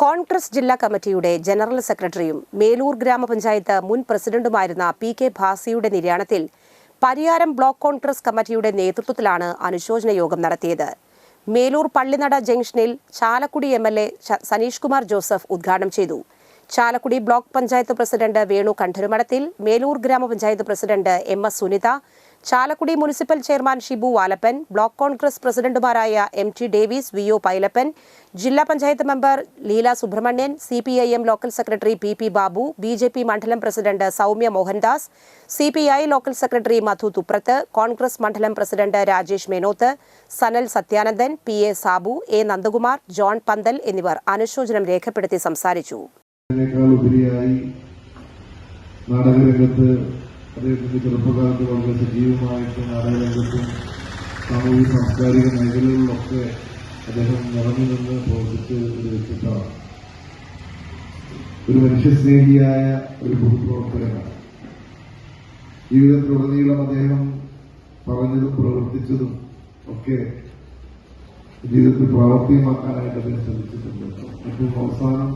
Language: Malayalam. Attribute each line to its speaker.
Speaker 1: കോൺഗ്രസ് ജില്ലാ കമ്മിറ്റിയുടെ ജനറൽ സെക്രട്ടറിയും മേലൂർ ഗ്രാമപഞ്ചായത്ത് മുൻ പ്രസിഡന്റുമായിരുന്ന പി കെ ഭാസിയുടെ നിര്യാണത്തിൽ പരിയാരം ബ്ലോക്ക് കോൺഗ്രസ് കമ്മിറ്റിയുടെ നേതൃത്വത്തിലാണ് അനുശോചന യോഗം നടത്തിയത്. മേലൂർ പള്ളിനട ജംഗ്ഷനിൽ Chalakudy M L A Saneesh Kumar Joseph ഉദ്ഘാടനം ചെയ്തു. ചാലക്കുടി ബ്ലോക്ക് പഞ്ചായത്ത് പ്രസിഡന്റ് വേണു കണ്ഠരുമടത്തിൽ മേലൂർ ഗ്രാമപഞ്ചായത്ത് president M S Sunitha Chalakudy municipal chairman Shibu Valappan block Congress പ്രസിഡന്റുമാരായ M T Davis V O Pailappan ജില്ലാ panchayat member Leela Subramanian C P I M local secretary P P Babu B J P മണ്ഡലം president Soumya Mohandas C P I local secretary Madhu Thuprath Congress മണ്ഡലം president Rajesh Menoth Sanal Sathyanandan P A Sabu A Nandakumar John Panthal എന്നിവർ അനുശോചനം രേഖപ്പെടുത്തി സംസാരിച്ചു.
Speaker 2: അതിനേക്കാൾ ഉപരിയായി നാടകരംഗത്ത് അദ്ദേഹത്തിന്റെ ചെറുപ്പകാലത്ത് വളരെ സജീവമായിട്ട് നാടകരംഗത്തും സാമൂഹിക സാംസ്കാരിക മേഖലകളിലൊക്കെ അദ്ദേഹം നിറഞ്ഞു നിന്ന് പ്രവർത്തിച്ച ഒരു വ്യക്തിത്വമാണ്. ഒരു മനുഷ്യസ്നേഹിയായ ഒരു പൊതുപ്രവർത്തകനാണ് ജീവിതത്തിലുടനീളം അദ്ദേഹം പറഞ്ഞതും പ്രവർത്തിച്ചതും ഒക്കെ ജീവിതത്തിൽ പ്രാവർത്തികമാക്കാനായിട്ട് അദ്ദേഹം ശ്രമിച്ചിട്ടുണ്ട്. ഏറ്റവും അവസാനം